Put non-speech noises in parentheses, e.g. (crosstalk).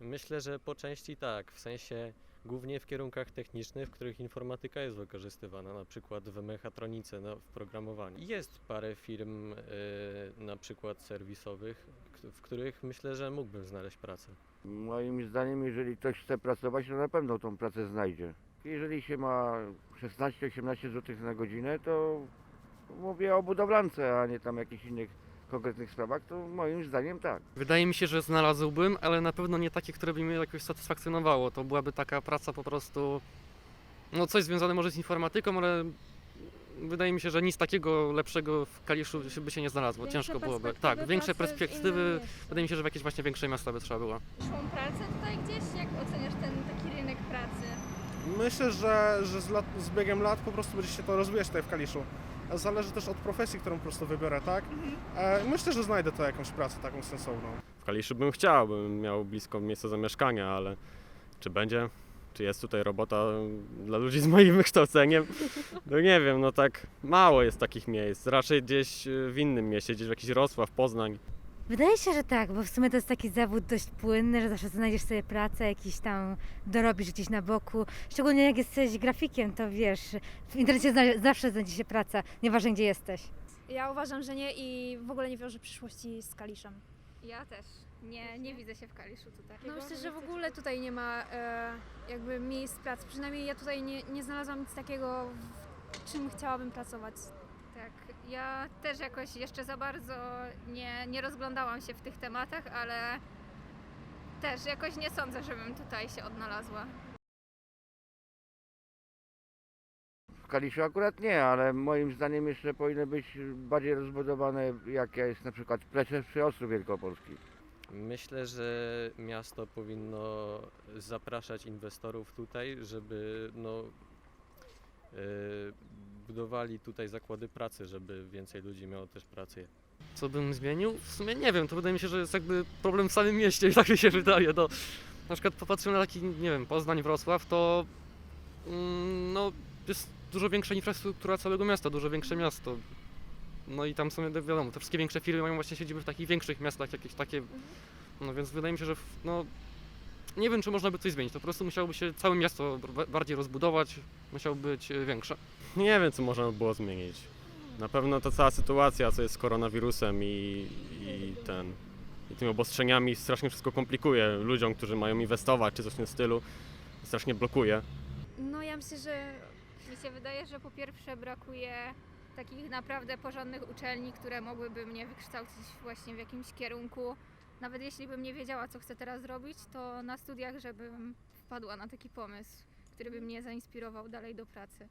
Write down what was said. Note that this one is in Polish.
Myślę, że po części tak, w sensie głównie w kierunkach technicznych, w których informatyka jest wykorzystywana, na przykład w mechatronice, no, w programowaniu. Jest parę firm, y, na przykład serwisowych, w których myślę, że mógłbym znaleźć pracę. Moim zdaniem, jeżeli ktoś chce pracować, to na pewno tą pracę znajdzie. Jeżeli się ma 16-18 zł na godzinę, to mówię o budowlance, a nie tam jakichś innych konkretnych sprawach, to moim zdaniem tak. Wydaje mi się, że znalazłbym, ale na pewno nie takie, które by mnie jakoś satysfakcjonowało. To byłaby taka praca po prostu, no coś związane może z informatyką, ale wydaje mi się, że nic takiego lepszego w Kaliszu się- by się nie znalazło. Większe Ciężko byłoby. Tak, większe perspektywy. Wydaje mi się, że w jakieś właśnie większe miasta by trzeba było. Szłą pracę tutaj gdzieś? Jak oceniasz ten taki rynek pracy? Myślę, że, że z, lat, z biegiem lat po prostu będzie się to rozwijać tutaj w Kaliszu. Zależy też od profesji, którą po prostu wybiorę, tak? E, myślę, że znajdę to jakąś pracę taką sensowną. W Kaliszu bym chciał, bym miał blisko miejsca zamieszkania, ale czy będzie? Czy jest tutaj robota dla ludzi z moim (laughs) wykształceniem? No nie wiem, no tak mało jest takich miejsc. Raczej gdzieś y, w innym mieście, gdzieś w jakiś Wrocław, Poznań. Wydaje się, że tak, bo w sumie to jest taki zawód dość płynny, że zawsze znajdziesz sobie pracę, jakiś tam dorobisz gdzieś na boku. Szczególnie jak jesteś grafikiem, to wiesz, w internecie zna- zawsze znajdzie się praca, nieważne gdzie jesteś. Ja uważam, że nie i w ogóle nie wiążę przyszłości z Kaliszem. Ja też. Nie, nie widzę się w Kaliszu tutaj. No myślę, że w ogóle tutaj nie ma e, jakby miejsc pracy. Przynajmniej ja tutaj nie, nie znalazłam nic takiego, w czym chciałabym pracować. Tak, ja też jakoś jeszcze za bardzo nie, nie rozglądałam się w tych tematach, ale też jakoś nie sądzę, żebym tutaj się odnalazła. W Kaliszu akurat nie, ale moim zdaniem jeszcze powinny być bardziej rozbudowane, jak jest na przykład Plecze przy Ostrzu Wielkopolskim. Myślę, że miasto powinno zapraszać inwestorów tutaj, żeby no, budowali tutaj zakłady pracy, żeby więcej ludzi miało też pracę. Co bym zmienił? W sumie nie wiem, to wydaje mi się, że jest jakby problem w samym mieście, (laughs) tak mi się wydaje. No, na przykład popatrzymy na taki, nie wiem, Poznań, Wrocław, to mm, no, jest dużo większa infrastruktura całego miasta, dużo większe miasto. No i tam są, wiadomo, te wszystkie większe firmy mają właśnie siedziby w takich większych miastach, jakieś takie, no więc wydaje mi się, że w- no, nie wiem, czy można by coś zmienić, to po prostu musiałoby się całe miasto ba- bardziej rozbudować, musiało być e, większe. Nie wiem, co można by było zmienić. Na pewno ta cała sytuacja, co jest z koronawirusem i, i ten i tymi obostrzeniami strasznie wszystko komplikuje ludziom, którzy mają inwestować czy coś w tym stylu. Strasznie blokuje. No ja myślę, że Mi się wydaje, że po pierwsze brakuje takich naprawdę porządnych uczelni, które mogłyby mnie wykształcić właśnie w jakimś kierunku. Nawet jeśli bym nie wiedziała, co chcę teraz robić, to na studiach, żebym wpadła na taki pomysł, który by mnie zainspirował dalej do pracy.